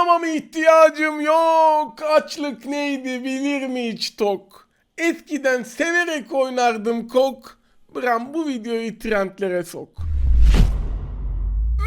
oynamama ihtiyacım yok. Açlık neydi bilir mi hiç tok? Eskiden severek oynardım kok. Bram bu videoyu trendlere sok.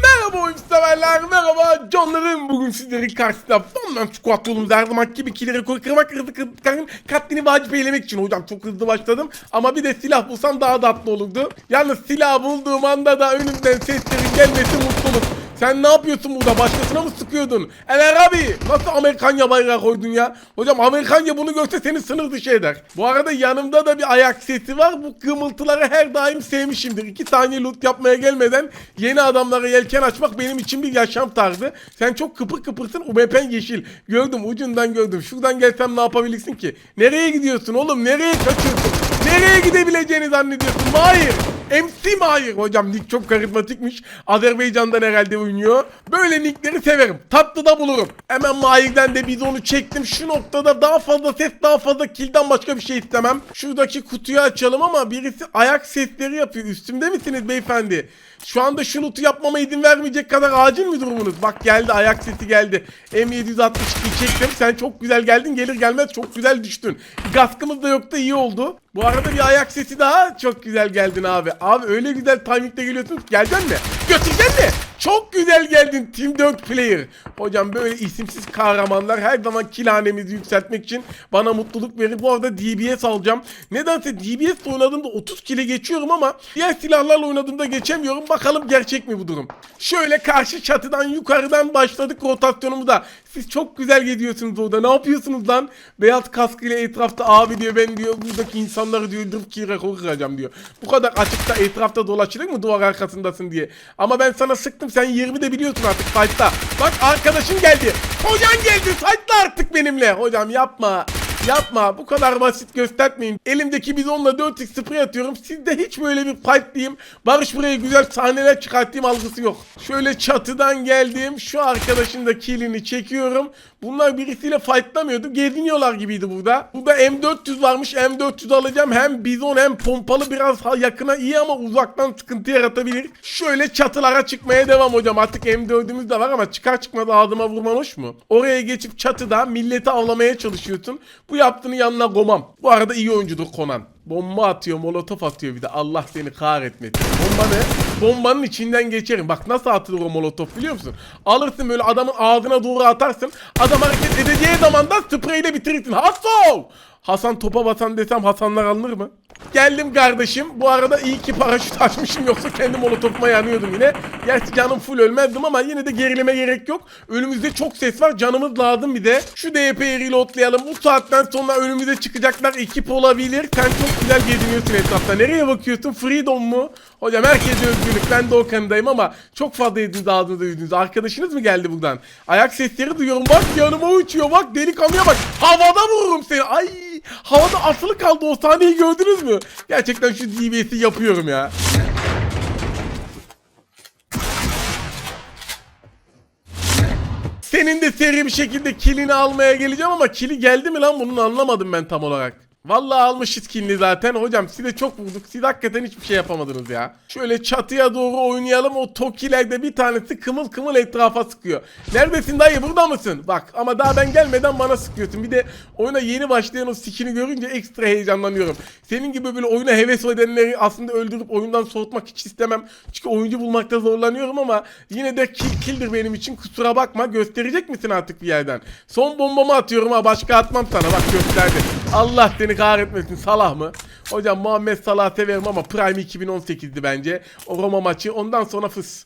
Merhaba oyun severler, merhaba canlarım. Bugün sizlerin karşısında Fondan Squat yolumuzda her zaman gibi iki rekor kırmak, hızlı kırdıkların katlini vacip eylemek için. Hocam çok hızlı başladım ama bir de silah bulsam daha tatlı olurdu. Yalnız silah bulduğum anda da önümden seslerin gelmesi mutluluk. Sen ne yapıyorsun burada? Başkasına mı sıkıyordun? Eler abi nasıl Amerikanya bayrağı koydun ya? Hocam Amerikanya bunu görse seni sınır dışı eder. Bu arada yanımda da bir ayak sesi var. Bu kımıltıları her daim sevmişimdir. İki saniye loot yapmaya gelmeden yeni adamlara yelken açmak benim için bir yaşam tarzı. Sen çok kıpır kıpırsın. UMP'n yeşil. Gördüm ucundan gördüm. Şuradan gelsem ne yapabilirsin ki? Nereye gidiyorsun oğlum? Nereye kaçıyorsun? Nereye gidebileceğini zannediyorsun? Hayır. MC Mahir hocam nick çok karizmatikmiş. Azerbaycan'dan herhalde oynuyor. Böyle nickleri severim. Tatlı da bulurum. Hemen Mahir'den de biz onu çektim. Şu noktada daha fazla ses daha fazla kill'den başka bir şey istemem. Şuradaki kutuyu açalım ama birisi ayak sesleri yapıyor. Üstümde misiniz beyefendi? Şu anda şu lootu yapmama izin vermeyecek kadar acil mi durumunuz? Bak geldi ayak sesi geldi. M762 çektim. Sen çok güzel geldin. Gelir gelmez çok güzel düştün. Gaskımız da yoktu iyi oldu. Bu arada bir ayak sesi daha. Çok güzel geldin abi. Abi öyle güzel timingde geliyorsun. Geleceksin mi? Götüreceksin mi? Çok güzel geldin Team 4 Player. Hocam böyle isimsiz kahramanlar her zaman kilhanemizi yükseltmek için bana mutluluk verir. Bu arada DBS alacağım. Nedense DBS oynadığımda 30 kile geçiyorum ama diğer silahlarla oynadığımda geçemiyorum. Bakalım gerçek mi bu durum? Şöyle karşı çatıdan yukarıdan başladık rotasyonumuza. Siz çok güzel gidiyorsunuz orada. Ne yapıyorsunuz lan? Beyaz kaskıyla etrafta abi diyor ben diyor buradaki insanları diyor dırp ki rekor kıracağım diyor. Bu kadar açıkta etrafta dolaşılır mı duvar arkasındasın diye. Ama ben sana sıktım sen 20 de biliyorsun artık fight'ta. Bak arkadaşın geldi. Hocan geldi fight'la artık benimle. Hocam yapma. Yapma bu kadar basit göstermeyin. Elimdeki bizonla 4x sprey atıyorum. Sizde hiç böyle bir diyeyim. Barış buraya güzel sahneler çıkarttığım algısı yok. Şöyle çatıdan geldim. Şu arkadaşın da killini çekiyorum. Bunlar birisiyle fightlamıyordu. Geziniyorlar gibiydi burada. Burada M400 varmış. M400 alacağım. Hem bizon hem pompalı biraz yakına iyi ama uzaktan sıkıntı yaratabilir. Şöyle çatılara çıkmaya devam hocam. Artık M4'ümüz de var ama çıkar çıkmaz ağzıma vurman hoş mu? Oraya geçip çatıda milleti avlamaya çalışıyorsun. Bu yaptığını yanına gomam. Bu arada iyi oyuncudur Conan. Bomba atıyor, molotof atıyor bir de. Allah seni kahretmesin. Bomba ne? Bombanın içinden geçerim. Bak nasıl atılır o molotof biliyor musun? Alırsın böyle adamın ağzına doğru atarsın. Adam hareket edeceği zaman da spreyle bitirirsin. Hasan! Hasan topa basan desem Hasanlar alınır mı? Geldim kardeşim. Bu arada iyi ki paraşüt açmışım yoksa kendi molotofuma yanıyordum yine. Gerçi canım full ölmezdim ama yine de gerilime gerek yok. Önümüzde çok ses var. Canımız lazım bir de. Şu DP'yi reloadlayalım. Bu saatten sonra önümüze çıkacaklar ekip olabilir. Sen çok güzel geziniyorsun etrafta. Nereye bakıyorsun? Freedom mu? Hocam herkese özgürlük. Ben de o kanındayım ama çok fazla yediniz ağzınıza yüzünüz. Arkadaşınız mı geldi buradan? Ayak sesleri duyuyorum. Bak yanıma uçuyor. Bak delikanlıya bak. Havada vururum seni. Ay havada asılı kaldı. O sahneyi gördünüz mü? Gerçekten şu DBS'i yapıyorum ya. Senin de seri bir şekilde kilini almaya geleceğim ama kili geldi mi lan bunun anlamadım ben tam olarak. Vallahi almışız kilini zaten. Hocam size çok vurduk. Siz hakikaten hiçbir şey yapamadınız ya. Şöyle çatıya doğru oynayalım. O tokilerde bir tanesi kımıl kımıl etrafa sıkıyor. Neredesin dayı burada mısın? Bak ama daha ben gelmeden bana sıkıyorsun. Bir de oyuna yeni başlayan o skini görünce ekstra heyecanlanıyorum. Senin gibi böyle oyuna heves edenleri aslında öldürüp oyundan soğutmak hiç istemem. Çünkü oyuncu bulmakta zorlanıyorum ama yine de kill killdir benim için. Kusura bakma. Gösterecek misin artık bir yerden? Son bombamı atıyorum ha. Başka atmam sana. Bak gösterdi. Allah seni kahretmesin. Salah mı? Hocam Muhammed Salah severim ama Prime 2018'di bence. O Roma maçı. Ondan sonra fıs.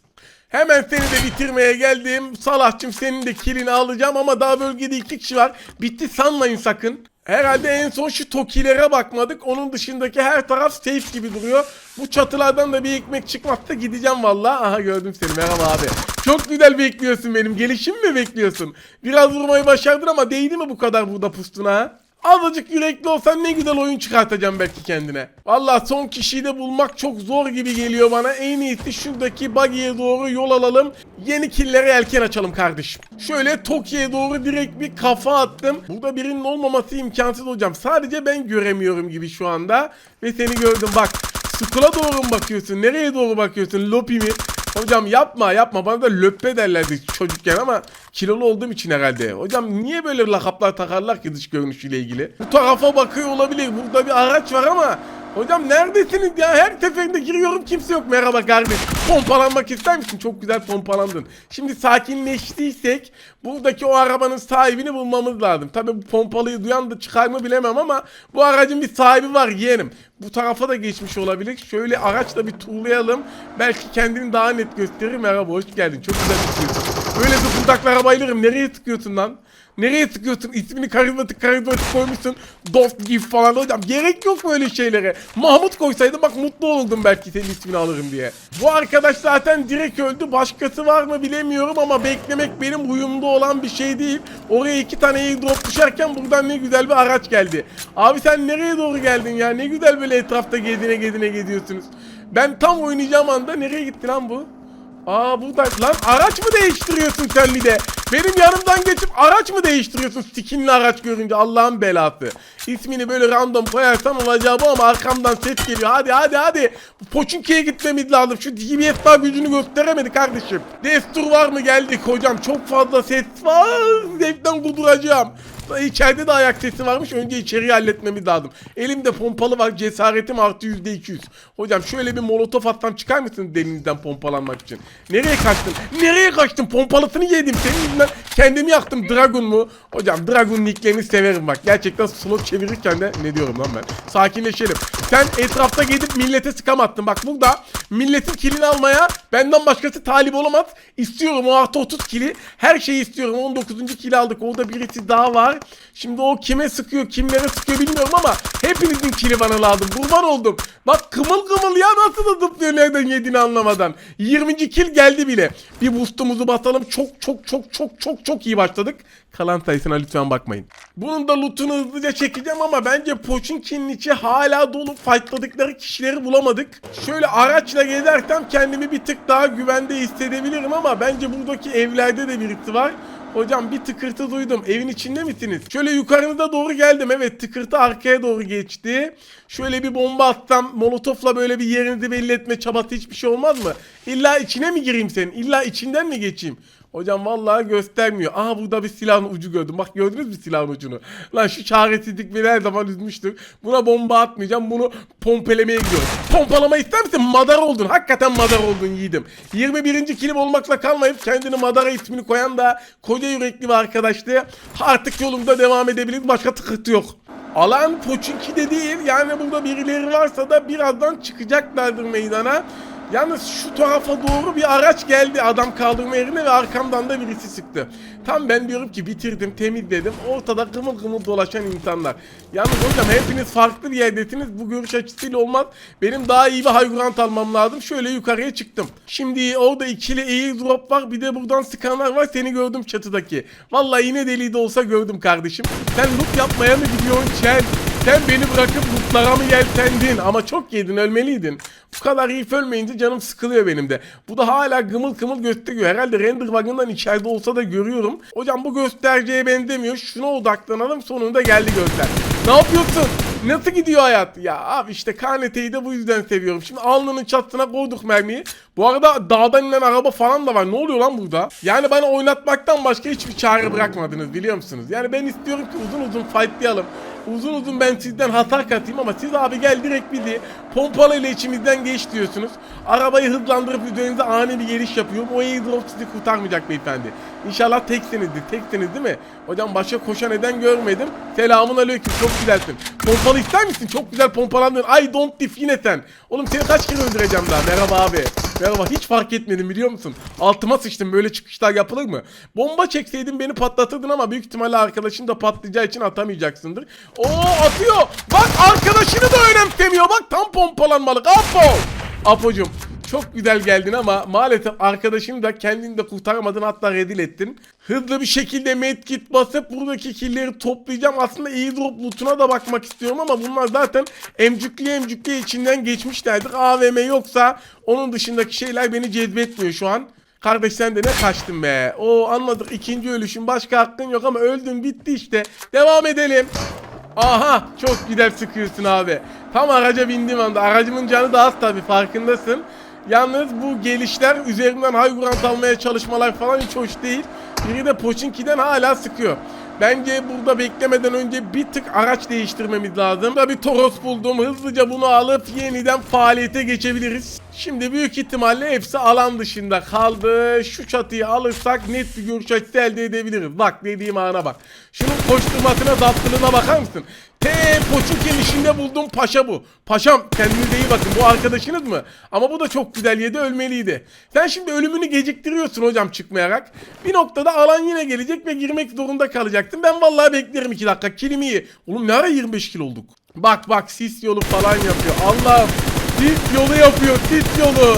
Hemen seni de bitirmeye geldim. Salah'cım senin de kilini alacağım ama daha bölgede iki kişi var. Bitti sanmayın sakın. Herhalde en son şu tokilere bakmadık. Onun dışındaki her taraf safe gibi duruyor. Bu çatılardan da bir ekmek çıkmazsa gideceğim valla. Aha gördüm seni merhaba abi. Çok güzel bekliyorsun benim. Gelişim mi bekliyorsun? Biraz vurmayı başardın ama değdi mi bu kadar burada pustuna? Azıcık yürekli olsan ne güzel oyun çıkartacağım belki kendine. Valla son kişiyi de bulmak çok zor gibi geliyor bana. En iyisi şuradaki buggy'e doğru yol alalım. Yeni killere elken açalım kardeşim. Şöyle Tokyo'ya doğru direkt bir kafa attım. Burada birinin olmaması imkansız hocam. Sadece ben göremiyorum gibi şu anda. Ve seni gördüm bak. Skull'a doğru mu bakıyorsun? Nereye doğru bakıyorsun? Lopi mi? Hocam yapma yapma bana da löppe derlerdi çocukken ama kilolu olduğum için herhalde. Hocam niye böyle lakaplar takarlar ki dış görünüşüyle ilgili? Bu tarafa bakıyor olabilir. Burada bir araç var ama Hocam neredesiniz ya? Her seferinde giriyorum kimse yok. Merhaba kardeş. Pompalanmak ister misin? Çok güzel pompalandın. Şimdi sakinleştiysek buradaki o arabanın sahibini bulmamız lazım. Tabii bu pompalıyı duyan da çıkar mı bilemem ama bu aracın bir sahibi var yeğenim. Bu tarafa da geçmiş olabilir. Şöyle araçla bir turlayalım. Belki kendini daha net gösterir. Merhaba hoş geldin. Çok güzel tıkıyorsun. Böyle zıpırdaklara bayılırım. Nereye tıkıyorsun lan? Nereye tıkıyorsun? İsmini karizmatik karizmatik koymuşsun. Dost gif falan hocam. Gerek yok böyle şeylere. Mahmut koysaydı bak mutlu olurdum belki senin ismini alırım diye. Bu arkadaş zaten direkt öldü. Başkası var mı bilemiyorum ama beklemek benim uyumda olan bir şey değil. Oraya iki tane airdrop düşerken buradan ne güzel bir araç geldi. Abi sen nereye doğru geldin ya? Ne güzel böyle etrafta gezine gezine geziyorsunuz. Ben tam oynayacağım anda nereye gitti lan bu? Aa burada lan araç mı değiştiriyorsun sen bir de? Benim yanımdan geçip araç mı değiştiriyorsun skinli araç görünce Allah'ın belası. İsmini böyle random koyarsan olacağı bu ama arkamdan ses geliyor. Hadi hadi hadi. Poçinki'ye gitmemiz lazım. Şu DBS daha gücünü gösteremedi kardeşim. Destur var mı geldik hocam. Çok fazla ses var. Zevkten kuduracağım. İçeride de ayak sesi varmış. Önce içeriği halletmemiz lazım. Elimde pompalı var. Cesaretim artı yüzde iki yüz. Hocam şöyle bir molotof atsam çıkar mısın delinizden pompalanmak için? Nereye kaçtın? Nereye kaçtın? Pompalısını yedim. Senin yüzünden kendimi yaktım. Dragon mu? Hocam Dragon nicklerini severim bak. Gerçekten slot çevirirken de ne diyorum lan ben? Sakinleşelim. Sen etrafta gidip millete sıkam attın. Bak burada milletin kilini almaya benden başkası talip olamaz. İstiyorum o artı 30 kili. Her şeyi istiyorum. 19. kili aldık. Orada birisi daha var. Şimdi o kime sıkıyor, kimlere sıkıyor bilmiyorum ama hepinizin kili bana lazım. Kurban oldum. Bak kımıl kımıl ya nasıl da zıplıyor nereden yediğini anlamadan. 20. kil geldi bile. Bir boostumuzu basalım. Çok çok çok çok çok çok iyi başladık. Kalan sayısına lütfen bakmayın. Bunun da lootunu hızlıca çekeceğim ama bence Pochinki'nin içi hala dolu fightladıkları kişileri bulamadık. Şöyle araçla gezersem kendimi bir tık daha güvende hissedebilirim ama bence buradaki evlerde de birisi var. Hocam bir tıkırtı duydum. Evin içinde misiniz? Şöyle yukarınıza doğru geldim. Evet tıkırtı arkaya doğru geçti. Şöyle bir bomba atsam molotofla böyle bir yerinizi belli etme çabası hiçbir şey olmaz mı? İlla içine mi gireyim senin? İlla içinden mi geçeyim? Hocam vallahi göstermiyor. Aha burada bir silahın ucu gördüm. Bak gördünüz mü silahın ucunu? Lan şu çaresizlik beni her zaman üzmüştür. Buna bomba atmayacağım. Bunu pompelemeye gidiyorum. Pompalama ister misin? Madar oldun. Hakikaten madar oldun yiğidim. 21. kilim olmakla kalmayıp kendini Madara ismini koyan da koca yürekli bir arkadaştı. Artık yolunda devam edebiliriz. Başka tıkırtı yok. Alan Poçinki de değil. Yani burada birileri varsa da birazdan çıkacaklardır meydana. Yalnız şu tarafa doğru bir araç geldi adam kaldırma yerine ve arkamdan da birisi sıktı. Tam ben diyorum ki bitirdim temizledim ortada kımıl kımıl dolaşan insanlar. Yalnız hocam hepiniz farklı bir yerdesiniz bu görüş açısıyla olmaz. Benim daha iyi bir haygrant almam lazım. Şöyle yukarıya çıktım. Şimdi orada ikili airdrop var bir de buradan sıkanlar var seni gördüm çatıdaki. Vallahi yine deli de olsa gördüm kardeşim. Sen loot yapmaya mı gidiyorsun Çel? Sen beni bırakıp lootlara mı yeltendin? Ama çok yedin ölmeliydin. Bu kadar iyi ölmeyince canım sıkılıyor benim de. Bu da hala gımıl kımıl gösteriyor. Herhalde render bug'ından içeride olsa da görüyorum. Hocam bu göstergeye benzemiyor. Şuna odaklanalım sonunda geldi gözler. Ne yapıyorsun? Nasıl gidiyor hayat? Ya abi işte KNT'yi de bu yüzden seviyorum. Şimdi alnının çatısına koyduk mermiyi. Bu arada dağdan inen araba falan da var. Ne oluyor lan burada? Yani bana oynatmaktan başka hiçbir çare bırakmadınız biliyor musunuz? Yani ben istiyorum ki uzun uzun fightlayalım. Uzun uzun ben sizden hasar katayım ama siz abi gel direkt bizi pompalayla içimizden geç diyorsunuz. Arabayı hızlandırıp üzerinize ani bir geliş yapıyorum. O airdrop sizi kurtarmayacak beyefendi. İnşallah teksinizdir. Teksiniz değil mi? Hocam başka koşan eden görmedim. Selamun aleyküm. Çok güzelsin. Pompalı ister misin? Çok güzel pompalandın. I don't diff yine sen. Oğlum seni kaç kere öldüreceğim daha? Merhaba abi. Merhaba. Hiç fark etmedim biliyor musun? Altıma sıçtım. Böyle çıkışlar yapılır mı? Bomba çekseydin beni patlatırdın ama büyük ihtimalle arkadaşın da patlayacağı için atamayacaksındır. Oo atıyor. Bak arkadaşını da önemsemiyor. Bak tam pompalanmalık. Apo. Apo'cum çok güzel geldin ama maalesef arkadaşını da kendini de kurtaramadın hatta redil ettin. Hızlı bir şekilde medkit basıp buradaki killleri toplayacağım. Aslında airdrop lootuna da bakmak istiyorum ama bunlar zaten emcükliye emcükliye içinden geçmişlerdir. AVM yoksa onun dışındaki şeyler beni cezbetmiyor şu an. Kardeş sen de ne kaçtın be. O anladık ikinci ölüşün başka hakkın yok ama öldün bitti işte. Devam edelim. Aha çok güzel sıkıyorsun abi. Tam araca bindiğim anda aracımın canı da az tabi farkındasın. Yalnız bu gelişler üzerinden high ground almaya çalışmalar falan hiç hoş değil. Biri de Pochinki'den hala sıkıyor. Bence burada beklemeden önce bir tık araç değiştirmemiz lazım. Burada bir Toros buldum. Hızlıca bunu alıp yeniden faaliyete geçebiliriz. Şimdi büyük ihtimalle hepsi alan dışında kaldı. Şu çatıyı alırsak net bir görüş açısı elde edebiliriz. Bak dediğim ana bak. Şunun koşturmasına zaptılığına bakar mısın? T Poçinki'nin işinde buldum paşa bu. Paşam kendinize iyi bakın. Bu arkadaşınız mı? Ama bu da çok güzel yedi ölmeliydi. Sen şimdi ölümünü geciktiriyorsun hocam çıkmayarak. Bir noktada alan yine gelecek ve girmek zorunda kalacaksın. Ben vallahi beklerim 2 dakika. Kilimi iyi. Oğlum ne ara 25 kilo olduk? Bak bak sis yolu falan yapıyor. Allah'ım sis yolu yapıyor sis yolu.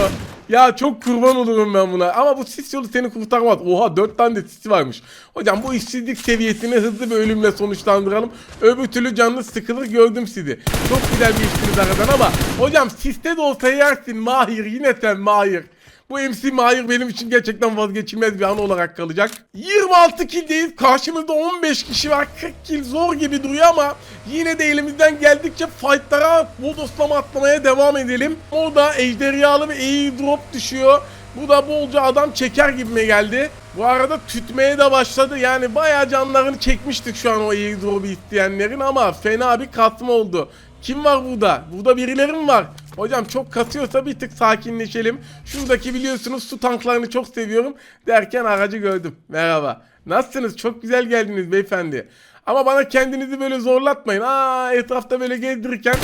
Ya çok kurban olurum ben buna. Ama bu sis yolu seni kurtarmaz. Oha 4 tane de sisi varmış. Hocam bu işsizlik seviyesini hızlı bir ölümle sonuçlandıralım. Öbür türlü canlı sıkılır gördüm sizi. Çok güzel geçtiniz aradan ama hocam siste de olsa yersin Mahir. Yine sen Mahir. Bu MC Mahir benim için gerçekten vazgeçilmez bir an olarak kalacak. 26 killdeyiz. Karşımızda 15 kişi var. 40 kill zor gibi duruyor ama yine de elimizden geldikçe fightlara bodoslama atlamaya devam edelim. Orada ejderhalı bir airdrop düşüyor. Bu da bolca adam çeker gibime geldi. Bu arada tütmeye de başladı. Yani bayağı canlarını çekmiştik şu an o airdrop'u isteyenlerin ama fena bir katma oldu. Kim var burada? Burada birileri mi var? Hocam çok katıyorsa bir tık sakinleşelim. Şuradaki biliyorsunuz su tanklarını çok seviyorum. Derken aracı gördüm. Merhaba. Nasılsınız? Çok güzel geldiniz beyefendi. Ama bana kendinizi böyle zorlatmayın. Aa etrafta böyle gezdirirken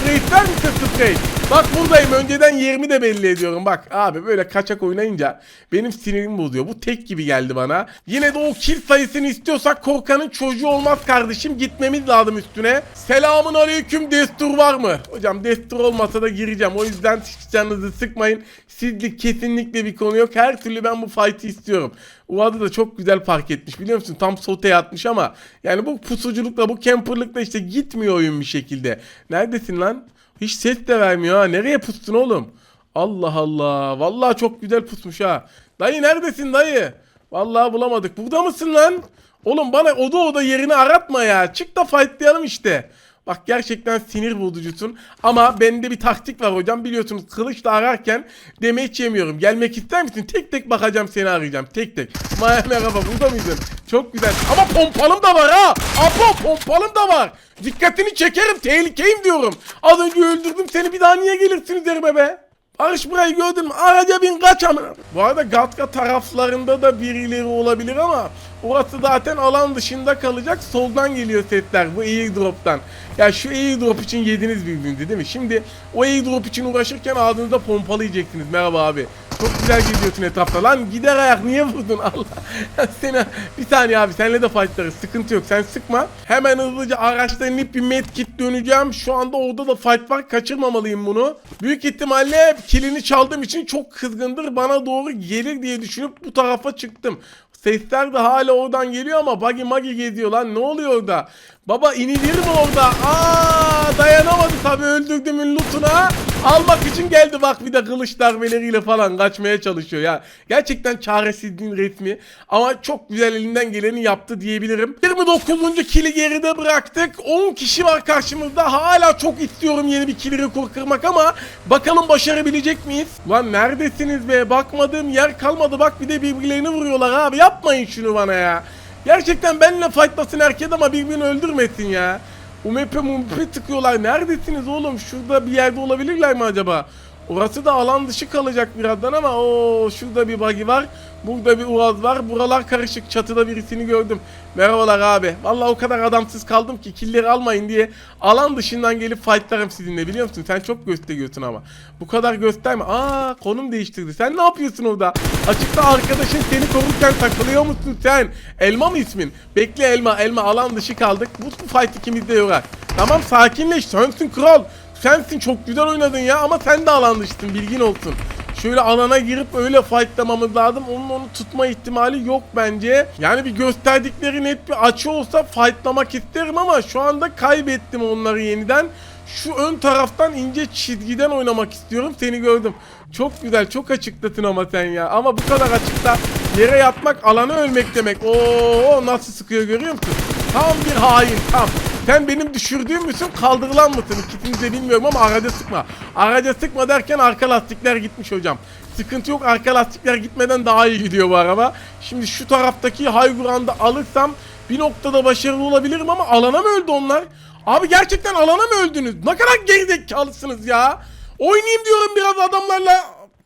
sprey ister misin sprey? Bak buradayım. Önceden yerimi de belli ediyorum. Bak abi böyle kaçak oynayınca benim sinirim bozuyor. Bu tek gibi geldi bana. Yine de o kill sayısını istiyorsak korkanın çocuğu olmaz kardeşim. Gitmemiz lazım üstüne. Selamun aleyküm destur var mı? Hocam destur olmasa da gireceğim. O yüzden hiç canınızı sıkmayın. Sizlik kesinlikle bir konu yok. Her türlü ben bu fight'i istiyorum. Uada da çok güzel park etmiş biliyor musun? Tam soteye atmış ama yani bu pusuculukla bu camperlıkla işte gitmiyor oyun bir şekilde. Neredesin lan? Hiç ses de vermiyor ha. Nereye pustun oğlum? Allah Allah. Vallahi çok güzel pusmuş ha. Dayı neredesin dayı? Vallahi bulamadık. Burada mısın lan? Oğlum bana oda oda yerini aratma ya. Çık da fightlayalım işte. Bak gerçekten sinir bozucusun. Ama bende bir taktik var hocam. Biliyorsunuz kılıçla ararken demeç yemiyorum. Gelmek ister misin? Tek tek bakacağım seni arayacağım. Tek tek. Maya merhaba burada mıydın? Çok güzel. Ama pompalım da var ha. Apo pompalım da var. Dikkatini çekerim. Tehlikeyim diyorum. Az önce öldürdüm seni. Bir daha niye gelirsin üzerime be? Barış burayı gördün mü? Araca bin kaç amına. Bu arada Gatka taraflarında da birileri olabilir ama orası zaten alan dışında kalacak. Soldan geliyor setler bu airdrop'tan. Ya şu airdrop için yediniz birbirinizi değil mi? Şimdi o airdrop için uğraşırken ağzınızda pompalı. Merhaba abi. Çok güzel geziyorsun etrafta. Lan gider ayak niye vurdun Allah. Seni bir saniye abi senle de fightlarız. Sıkıntı yok sen sıkma. Hemen hızlıca araçtan inip bir medkit döneceğim. Şu anda orada da fight var. Kaçırmamalıyım bunu. Büyük ihtimalle kilini çaldığım için çok kızgındır. Bana doğru gelir diye düşünüp bu tarafa çıktım. Sesler de hala oradan geliyor ama buggy magi geziyor lan. Ne oluyor orada? Baba inilir mi orada? Aa dayanamadı tabii öldürdüğümün lootuna. Almak için geldi bak bir de kılıç darbeleriyle falan kaçmaya çalışıyor ya. Gerçekten çaresizliğin resmi. Ama çok güzel elinden geleni yaptı diyebilirim. 29. kili geride bıraktık. 10 kişi var karşımızda. Hala çok istiyorum yeni bir kill rekor ama bakalım başarabilecek miyiz? Lan neredesiniz be? Bakmadığım yer kalmadı. Bak bir de birbirlerini vuruyorlar abi. Yapmayın şunu bana ya. Gerçekten benimle fightlasın herkes ama birbirini öldürmesin ya. Umepe mumepe tıkıyorlar. Neredesiniz oğlum? Şurada bir yerde olabilirler mi acaba? Orası da alan dışı kalacak birazdan ama o şurada bir buggy var. Burada bir uaz var. Buralar karışık. Çatıda birisini gördüm. Merhabalar abi. Vallahi o kadar adamsız kaldım ki killeri almayın diye alan dışından gelip fightlarım sizinle biliyor musun? Sen çok gösteriyorsun ama. Bu kadar gösterme. Aa konum değiştirdi. Sen ne yapıyorsun orada? Açıkta arkadaşın seni korurken takılıyor musun sen? Elma mı ismin? Bekle Elma. Elma alan dışı kaldık. Bu, bu fight ikimizde yorar. Tamam sakinleş. Sensin kral. Sensin çok güzel oynadın ya ama sen de alan dışısın bilgin olsun. Şöyle alana girip öyle fightlamamız lazım. Onun onu tutma ihtimali yok bence. Yani bir gösterdikleri net bir açı olsa fightlamak isterim ama şu anda kaybettim onları yeniden. Şu ön taraftan ince çizgiden oynamak istiyorum. Seni gördüm. Çok güzel, çok açıklatın ama sen ya. Ama bu kadar açıkta yere yatmak, alana ölmek demek. Oo nasıl sıkıyor görüyor musun? Tam bir hain, tam. Sen benim düşürdüğüm müsün kaldırılan mısın? İkisini de bilmiyorum ama araca sıkma. Araca sıkma derken arka lastikler gitmiş hocam. Sıkıntı yok arka lastikler gitmeden daha iyi gidiyor bu araba. Şimdi şu taraftaki ground'ı alırsam bir noktada başarılı olabilirim ama alana mı öldü onlar? Abi gerçekten alana mı öldünüz? Ne kadar gerizekalısınız ya. Oynayayım diyorum biraz adamlarla.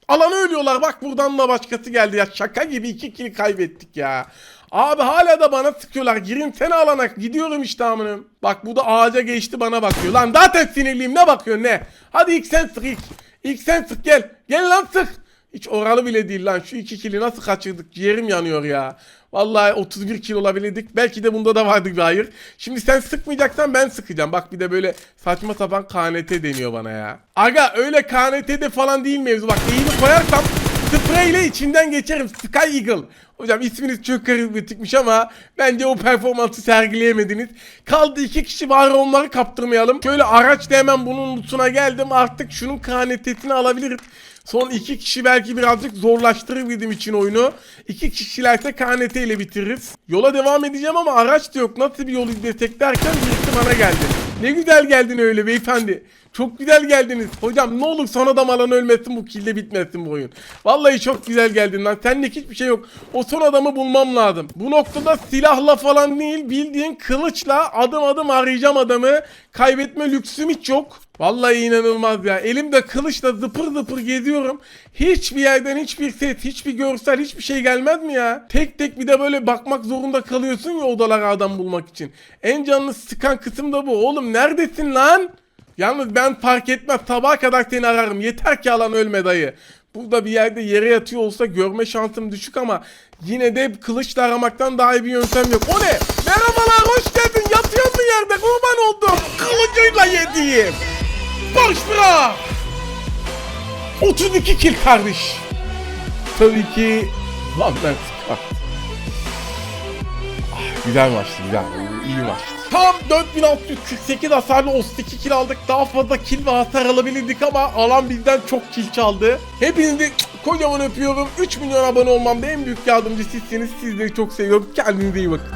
Alana ölüyorlar. Bak buradan da başkası geldi ya. Şaka gibi iki kill kaybettik ya. Abi hala da bana sıkıyorlar. Girin sen alana. Gidiyorum işte amınım. Bak bu da ağaca geçti bana bakıyor. Lan zaten sinirliyim. Ne bakıyorsun ne? Hadi ilk sen sık ilk. İlk sen sık gel. Gel lan sık. Hiç oralı bile değil lan. Şu iki kili nasıl kaçırdık? Ciğerim yanıyor ya. Vallahi 31 kilo olabildik. Belki de bunda da vardı bir hayır. Şimdi sen sıkmayacaksan ben sıkacağım. Bak bir de böyle saçma sapan KNT deniyor bana ya. Aga öyle KNT'de falan değil mevzu. Bak eğimi koyarsam spreyle içinden geçerim. Sky Eagle. Hocam isminiz çok karizmatikmiş ama bence o performansı sergileyemediniz. Kaldı iki kişi var onları kaptırmayalım. Şöyle araçla hemen bunun lootuna geldim. Artık şunun KNT'sini alabilirim. Son iki kişi belki birazcık zorlaştırır bizim için oyunu. İki kişilerse KNT ile bitiririz. Yola devam edeceğim ama araç da yok. Nasıl bir yol izlesek derken birisi bana geldi. Ne güzel geldin öyle beyefendi. Çok güzel geldiniz. Hocam ne olur son adam alan ölmesin bu kilde bitmesin bu oyun. Vallahi çok güzel geldin lan. Senlik hiçbir şey yok. O son adamı bulmam lazım. Bu noktada silahla falan değil bildiğin kılıçla adım adım arayacağım adamı. Kaybetme lüksüm hiç yok. Vallahi inanılmaz ya. Elimde kılıçla zıpır zıpır geziyorum. Hiçbir yerden hiçbir ses, hiçbir görsel, hiçbir şey gelmez mi ya? Tek tek bir de böyle bakmak zorunda kalıyorsun ya odalara adam bulmak için. En canını sıkan kısım da bu. Oğlum neredesin lan? Yalnız ben fark etmez sabaha kadar seni ararım. Yeter ki alan ölme dayı. Burada bir yerde yere yatıyor olsa görme şansım düşük ama yine de kılıçla aramaktan daha iyi bir yöntem yok. O ne? Merhabalar hoş geldin. Yatıyor mu yerde? Kurban oldum. Kılıcıyla yediğim. Boş bırak. 32 kill kardeş. Tabii ki ben sıkar. Ah, güzel maçtı güzel. İyi maçtı. Tam 4648 hasarlı 32 kill aldık. Daha fazla kill ve hasar alabilirdik ama alan bizden çok kill çaldı. Hepinizi kocaman öpüyorum. 3 milyon abone olmamda en büyük yardımcı sizsiniz. Sizleri çok seviyorum. Kendinize iyi bakın.